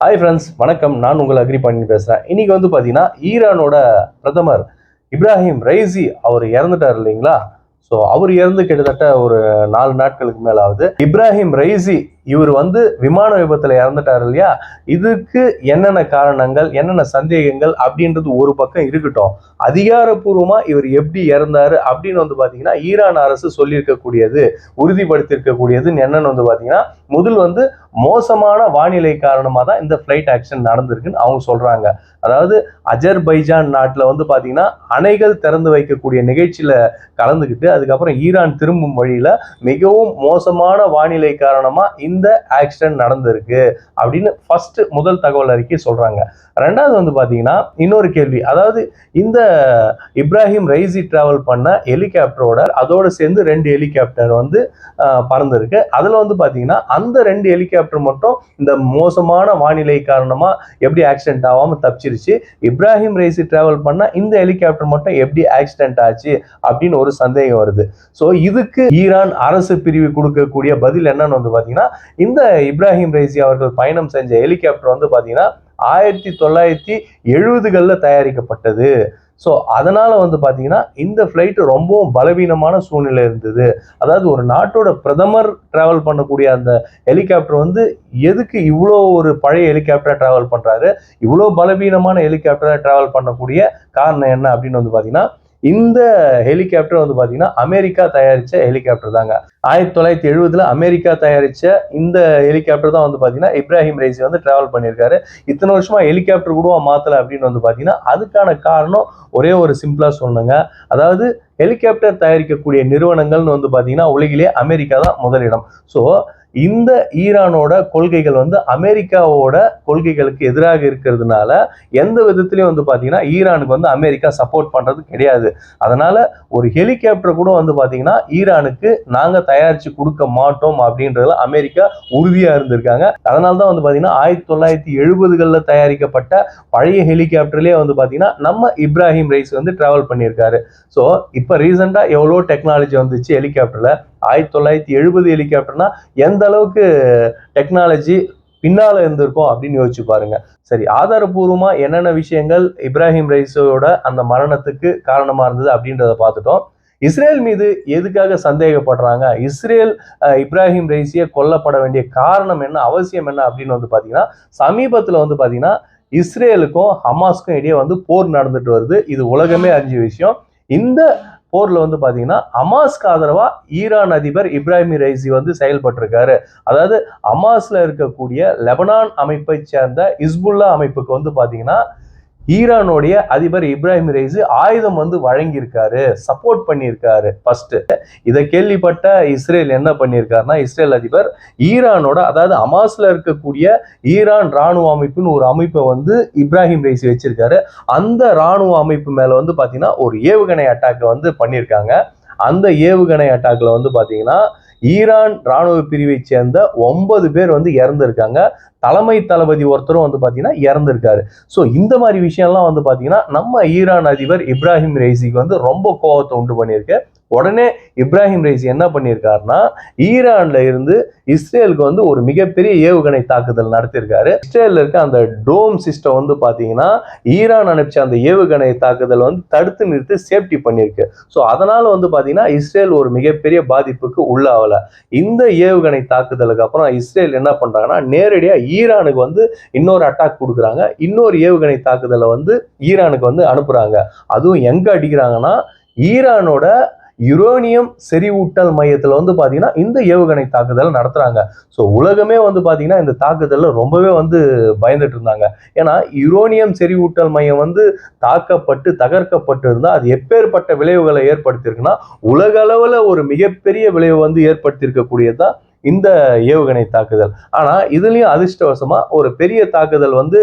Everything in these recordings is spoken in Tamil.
ஹாய் ஃப்ரெண்ட்ஸ் வணக்கம். நான் உங்கள் அக்ரி பண்ணி பேசுகிறேன் இன்னைக்கு வந்து பார்த்தீங்கன்னா ஈரானோட பிரதமர் இப்ராஹிம் ரைசி அவர் இறந்துட்டார் இல்லைங்களா? ஸோ அவர் இறந்து கிட்டத்தட்ட ஒரு நாலு நாட்களுக்கு மேலாவது இப்ராஹிம் ரைசி இவர் வந்து விமான விபத்துல இறந்துட்டார் இல்லையா? இதுக்கு என்னென்ன காரணங்கள் என்னென்ன சந்தேகங்கள் அப்படின்றது ஒரு பக்கம் இருக்கட்டும். அதிகாரப்பூர்வமா இவர் எப்படி இறந்தாரு அப்படின்னு வந்து பாத்தீங்கன்னா ஈரான் அரசு சொல்லியிருக்கக்கூடியது உறுதிப்படுத்தியிருக்கக்கூடியதுன்னு என்னன்னு வந்து பாத்தீங்கன்னா முதல் வந்து மோசமான வானிலை காரணமாக தான் இந்த ஃப்ளைட் ஆக்சிடென்ட் நடந்திருக்குன்னு அவங்க சொல்றாங்க. அதாவது அஜர்பைஜான் நாட்டில் வந்து பார்த்தீங்கன்னா அணைகள் திறந்து வைக்கக்கூடிய நிகழ்ச்சியில கலந்துக்கிட்டு அதுக்கப்புறம் ஈரான் திரும்பும் வழியில மிகவும் மோசமான வானிலை காரணமா இந்த இந்த ஆக்சிடென்ட் நடந்திருக்கு அப்படின்னு ஃபர்ஸ்ட் முதல் தகவல் அறிக்கை சொல்றாங்க. ரெண்டாவது வந்து பாத்தீங்கன்னா இன்னொரு கேள்வி. அதாவது இந்த இப்ராஹிம் ரைசி டிராவல் பண்ண ஹெலிகாப்டரோட அதோட சேர்ந்து ரெண்டு ஹெலிகாப்டர் வந்து ஆஹ், பறந்திருக்கு. அதுல வந்து பாத்தீங்கன்னா அந்த ரெண்டு ஹெலிகாப்டர் மட்டும் இந்த மோசமான வானிலை காரணமா எப்படி ஆக்சிடென்ட் ஆகாம தப்பிச்சிருச்சு இப்ராஹிம் ரைசி டிராவல் பண்ண இந்த ஹெலிகாப்டர் மட்டும் எப்படி ஆக்சிடென்ட் ஆச்சு அப்படின்னு ஒரு சந்தேகம் வருது. ஸோ இதுக்கு ஈரான் அரசு பிரிவு கொடுக்கக்கூடிய பதில் என்னன்னு வந்து பாத்தீங்கன்னா இந்த இப்ராஹிம் ரைசி அவர்கள் பயணம் செஞ்ச ஹெலிகாப்டர் வந்து பார்த்தீங்கன்னா ஆயிரத்தி தொள்ளாயிரத்தி எழுபதுகளில் தயாரிக்கப்பட்டது. ஸோ அதனால் வந்து பார்த்தீங்கன்னா இந்த ஃப்ளைட்டு ரொம்பவும் பலவீனமான சூழ்நிலை இருந்தது. அதாவது ஒரு நாட்டோட பிரதமர் ட்ராவல் பண்ணக்கூடிய அந்த ஹெலிகாப்டர் வந்து எதுக்கு இவ்வளோ ஒரு பழைய ஹெலிகாப்டரை ட்ராவல் பண்ணுறாரு இவ்வளோ பலவீனமான ஹெலிகாப்டரை ட்ராவல் பண்ணக்கூடிய காரணம் என்ன அப்படின்னு வந்து பார்த்தீங்கன்னா இந்த ஹெலிகாப்டர் வந்து பார்த்தீங்கன்னா அமெரிக்கா தயாரிச்ச ஹெலிகாப்டர் தாங்க. ஆயிரத்தி தொள்ளாயிரத்தி எழுபதுல அமெரிக்கா தயாரித்த இந்த ஹெலிகாப்டர் தான் வந்து பார்த்தீங்கன்னா இப்ராஹிம் ரைசி வந்து ட்ராவல் பண்ணியிருக்காரு. இத்தனை வருஷமா ஹெலிகாப்டர் கூட மாற்றலை அப்படின்னு வந்து பார்த்தீங்கன்னா அதுக்கான காரணம் ஒரே ஒரு சிம்பிளாக சொன்னுங்க அதாவது ஹெலிகாப்டர் தயாரிக்கக்கூடிய நிறுவனங்கள்னு வந்து பார்த்தீங்கன்னா உலகிலே அமெரிக்கா தான் முதலிடம். ஸோ இந்த ஈரானோட கொள்கைகள் வந்து அமெரிக்காவோட கொள்கைகளுக்கு எதிராக இருக்கிறதுனால எந்த விதத்துலையும் வந்து பார்த்தீங்கன்னா ஈரானுக்கு வந்து அமெரிக்கா சப்போர்ட் பண்ணுறது கிடையாது. அதனால ஒரு ஹெலிகாப்டர் கூட வந்து பார்த்தீங்கன்னா ஈரானுக்கு நாங்கள் தயாரித்து கொடுக்க மாட்டோம் அப்படின்றதுல அமெரிக்கா உறுதியாக இருந்திருக்காங்க. அதனால தான் வந்து பார்த்தீங்கன்னா ஆயிரத்தி தொள்ளாயிரத்தி எழுபதுகளில் தயாரிக்கப்பட்ட பழைய ஹெலிகாப்டர்லேயே வந்து பார்த்தீங்கன்னா நம்ம இப்ராஹிம் ரைஸ் வந்து ட்ராவல் பண்ணியிருக்காரு. ஸோ இப்போ ரீசெண்டாக எவ்வளோ டெக்னாலஜி வந்துச்சு ஹெலிகாப்டரில் ஆயிரத்தி தொள்ளாயிரத்தி எழுபது ஹெலிகாப்டர்னா எந்த அளவுக்கு டெக்னாலஜி பின்னால் இருந்திருக்கும் அப்படின்னு யோசிச்சு பாருங்க. சரி ஆதாரபூர்வமாக என்னென்ன விஷயங்கள் இப்ராஹிம் ரைஸோட அந்த மரணத்துக்கு காரணமாக இருந்தது அப்படின்றத பார்த்துட்டோம். இஸ்ரேல் மீது எதுக்காக சந்தேகப்படுறாங்க? இஸ்ரேல் இப்ராஹிம் ரைசியை கொல்லப்பட வேண்டிய காரணம் என்ன? அவசியம் என்ன அப்படின்னு வந்து பார்த்தீங்கன்னா சமீபத்தில் வந்து பார்த்தீங்கன்னா இஸ்ரேலுக்கும் ஹமாஸ்க்கும் இடையே வந்து போர் நடந்துட்டு வருது. இது உலகமே அறிஞ்ச விஷயம். இந்த போரில் வந்து பார்த்தீங்கன்னா அமாஸ்க்கு ஆதரவாக ஈரான் அதிபர் இப்ராஹிம் ரைசி வந்து செயல்பட்டிருக்காரு. அதாவது அமாஸில் இருக்கக்கூடிய லெபனான் அமைப்பை சேர்ந்த இஸ்புல்லா அமைப்புக்கு வந்து பார்த்தீங்கன்னா ஈரானுடைய அதிபர் இப்ராஹிம் ரைசி ஆயுதம் வந்து வழங்கியிருக்காரு சப்போர்ட் பண்ணியிருக்காரு ஃபர்ஸ்ட் இதை கேள்விப்பட்ட இஸ்ரேல் என்ன பண்ணியிருக்காருன்னா இஸ்ரேல் அதிபர் ஈரானோட அதாவது அமாஸ்ல இருக்கக்கூடிய ஈரான் ராணுவ அமைப்புன்னு ஒரு அமைப்பை வந்து இப்ராஹிம் ரைசி வச்சிருக்காரு. அந்த ராணுவ அமைப்பு மேல வந்து பாத்தீங்கன்னா ஒரு ஏவுகணை அட்டாக்கை வந்து பண்ணியிருக்காங்க. அந்த ஏவுகணை அட்டாக்ல வந்து பாத்தீங்கன்னா ஈரான் ராணுவ பிரிவை சேர்ந்த ஒன்பது பேர் வந்து இறந்துருக்காங்க. தலைமை தளபதி ஒருத்தரும் வந்து பார்த்தீங்கன்னா இறந்துருக்காரு. ஸோ இந்த மாதிரி விஷயம்லாம் வந்து பார்த்தீங்கன்னா நம்ம ஈரான் அதிபர் இப்ராஹிம் ரைசிக்கு வந்து ரொம்ப கோவத்தை உண்டு பண்ணியிருக்கு. உடனே இப்ராஹிம் ரைசி என்ன பண்ணியிருக்காருன்னா ஈரான்ல இருந்து இஸ்ரேலுக்கு வந்து ஒரு மிகப்பெரிய ஏவுகணை தாக்குதல் நடத்தியிருக்காரு. இஸ்ரேலில் இருக்க அந்த டோம் சிஸ்டம் வந்து பாத்தீங்கன்னா ஈரான் அனுப்பிச்ச அந்த ஏவுகணை தாக்குதல் வந்து தடுத்து நிறுத்தி சேஃப்டி பண்ணியிருக்கு. ஸோ அதனால வந்து பாத்தீங்கன்னா இஸ்ரேல் ஒரு மிகப்பெரிய பாதிப்புக்கு உள்ளாகல. இந்த ஏவுகணை தாக்குதலுக்கு அப்புறம் இஸ்ரேல் என்ன பண்றாங்கன்னா நேரடியாக ஈரானுக்கு வந்து இன்னொரு அட்டாக் கொடுக்குறாங்க. இன்னொரு ஏவுகணை தாக்குதலை வந்து ஈரானுக்கு வந்து அனுப்புறாங்க. அதுவும் எங்க அடிக்கிறாங்கன்னா ஈரானோட யுரேனியம் செறிவூட்டல் மையத்தில் வந்து பார்த்தீங்கன்னா இந்த ஏவுகணை தாக்குதல் நடத்துகிறாங்க ஸோ உலகமே வந்து பார்த்தீங்கன்னா இந்த தாக்குதலில் ரொம்பவே வந்து பயந்துட்டு இருந்தாங்க. ஏன்னா யுரோனியம் செறிவூட்டல் மையம் வந்து தாக்கப்பட்டு தகர்க்கப்பட்டு இருந்தால் அது எப்பேற்பட்ட விளைவுகளை ஏற்படுத்தியிருக்குன்னா உலக அளவில் ஒரு மிகப்பெரிய விளைவு வந்து ஏற்படுத்தியிருக்கக்கூடியதுதான் இந்த ஏவுகணை தாக்குதல். ஆனால் இதுலேயும் அதிர்ஷ்டவசமாக ஒரு பெரிய தாக்குதல் வந்து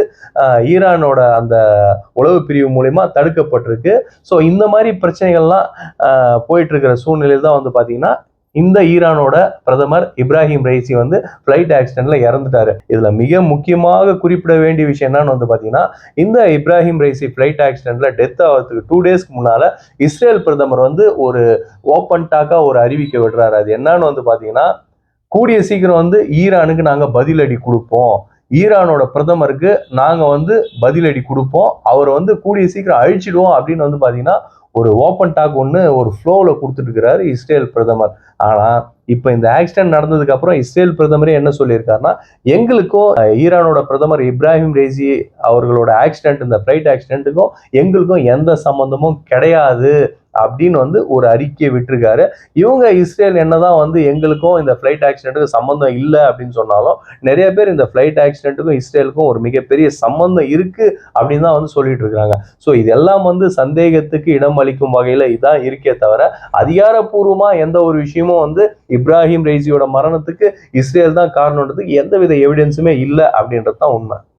ஈரானோட அந்த உளவு பிரிவு மூலியமா தடுக்கப்பட்டிருக்கு. ஸோ இந்த மாதிரி பிரச்சனைகள்லாம் போயிட்டுருக்கிற சூழ்நிலையில் தான் வந்து பார்த்தீங்கன்னா இந்த ஈரானோட பிரதமர் இப்ராஹிம் ரைசி வந்து ஃப்ளைட் ஆக்சிடென்ட்ல இறந்துட்டாரு. இதுல மிக முக்கியமாக குறிப்பிட வேண்டிய விஷயம் என்னன்னு வந்து பாத்தீங்கன்னா இந்த இப்ராஹிம் ரைசி ஃப்ளைட் ஆக்சிடென்ட்ல டெத் ஆகிறதுக்கு டூ டேஸ்க்கு முன்னால இஸ்ரேல் பிரதமர் வந்து ஒரு ஓப்பன் டாக்கா ஒரு அறிவிக்கை விடுறாரு. அது என்னன்னு வந்து பாத்தீங்கன்னா கூடிய சீக்கிரம் வந்து ஈரானுக்கு நாங்கள் பதிலடி கொடுப்போம். ஈரானோட பிரதமருக்கு நாங்கள் வந்து பதிலடி கொடுப்போம். அவரை வந்து கூடிய சீக்கிரம் அழிச்சிடுவோம் அப்படின்னு வந்து பார்த்தீங்கன்னா ஒரு ஓப்பன் டாக் ஒன்று ஒரு ஃப்ளோவில் கொடுத்துட்டு இருக்கிறாரு இஸ்ரேல் பிரதமர். ஆனால் இப்போ இந்த ஆக்சிடென்ட் நடந்ததுக்கு அப்புறம் இஸ்ரேல் பிரதமரே என்ன சொல்லியிருக்காருன்னா எங்களுக்கும் ஈரானோட பிரதமர் இப்ராஹிம் ரேசி அவர்களோட ஆக்சிடென்ட் இந்த ஃப்ளைட் ஆக்சிடென்ட்டுக்கும் எங்களுக்கும் எந்த சம்மந்தமும் கிடையாது அப்படின்னு வந்து ஒரு அறிக்கையை விட்டுருக்காரு. இவங்க இஸ்ரேல் என்னதான் வந்து எங்களுக்கும் இந்த ஃப்ளைட் ஆக்சிடென்ட்டுக்கு சம்மந்தம் இல்லை அப்படின்னு சொன்னாலும் நிறைய பேர் இந்த ஃப்ளைட் ஆக்சிடென்ட்டுக்கும் இஸ்ரேலுக்கும் ஒரு மிகப்பெரிய சம்மந்தம் இருக்கு அப்படின்னு தான் வந்து சொல்லிட்டு இருக்காங்க. ஸோ இதெல்லாம் வந்து சந்தேகத்துக்கு இடம் அளிக்கும் வகையில் இதான் இருக்கே தவிர அதிகாரப்பூர்வமாக எந்த ஒரு விஷயமும் வந்து இப்ராஹிம் ரெய்சியோட மரணத்துக்கு இஸ்ரேல் தான் காரணன்றதுக்கு எந்தவித எவிடன்ஸுமே இல்லை அப்படின்றது தான் உண்மை.